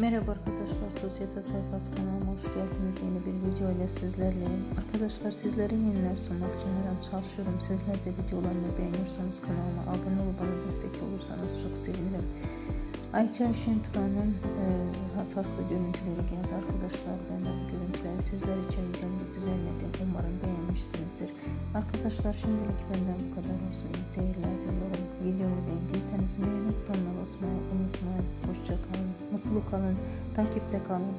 Merhaba arkadaşlar, Sosyete Sayfası kanalıma hoş geldiniz. Yeni bir video ile sizlerleyim. Arkadaşlar sizlere yeniler sunmak için her an çalışıyorum. Sizler de videolarımı beğeniyorsanız kanalıma abone olup bana destek olursanız çok sevinirim. Ayça Şenturan'ın e, farklı görüntüleri geldi arkadaşlar. Ben de bu görüntüleri sizler için videomda düzenledim. Umarım beğenmişsinizdir. Arkadaşlar şimdilik benden bu kadar olsun. İyi seyirler diliyorum. Videomu beğendiyseniz beğeni butonuna basmayı unutmayın. Hoşça kalın, mutlu kalın, takipte kalın.